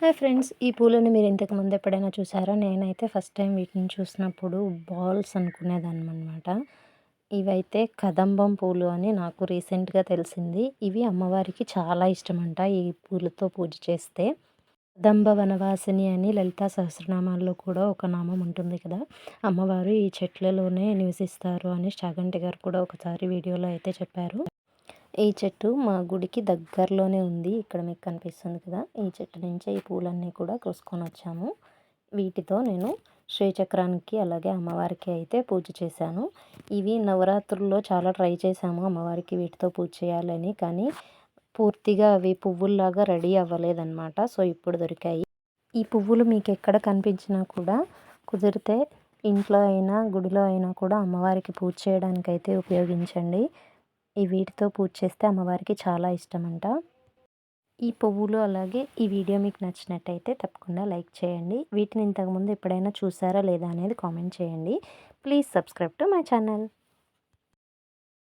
Hi friends ఈ పూలను మీరు ఇంతకు ముందు ఎప్పుడైనా చూసారా? నేనైతే ఫస్ట్ టైం వీటిని చూసినప్పుడు బాల్స్ అనుకునేదాన్నమాట ఇవైతే కదంబం పూలు అని నాకు రీసెంట్గా తెలిసింది. ఇవి అమ్మవారికి చాలా ఇష్టమంట ఈ పూలతో పూజ చేస్తే. కదంబ వనవాసిని అని లలితా సహస్రనామాల్లో కూడా ఒక నామం ఉంటుంది కదా? అమ్మవారు ఈ చెట్లలోనే నివసిస్తారు అని చాగంటి గారు కూడా ఒకసారి వీడియోలో అయితే చెప్పారు. ఈ చెట్టు మా గుడికి దగ్గరలోనే ఉంది. ఇక్కడ మీకు కనిపిస్తుంది కదా. ఈ చెట్టు నుంచే ఈ పూలన్నీ కూడా కోసుకొని వచ్చాము. వీటితో నేను శ్రీచక్రానికి అలాగే అమ్మవారికి అయితే పూజ చేశాను. ఇవి నవరాత్రుల్లో చాలా ట్రై చేశాము అమ్మవారికి వీటితో పూజ చేయాలని. కానీ పూర్తిగా అవి పువ్వుల్లాగా రెడీ అవ్వలేదన్నమాట. సో ఇప్పుడు దొరికాయి. ఈ పువ్వులు మీకు ఎక్కడ కనిపించినా కూడా కుదిరితే ఇంట్లో అయినా గుడిలో అయినా కూడా అమ్మవారికి పూజ చేయడానికి అయితే ఉపయోగించండి. ఈ వీటితో పూజ చేస్తే అమ్మవారికి చాలా ఇష్టమంట. ఈ పువ్వులు అలాగే ఈ వీడియో మీకు నచ్చినట్టయితే తప్పకుండా లైక్ చేయండి. వీటిని ఇంతకుముందు ఎప్పుడైనా చూసారా లేదా అనేది కామెంట్ చేయండి. Please subscribe to my channel.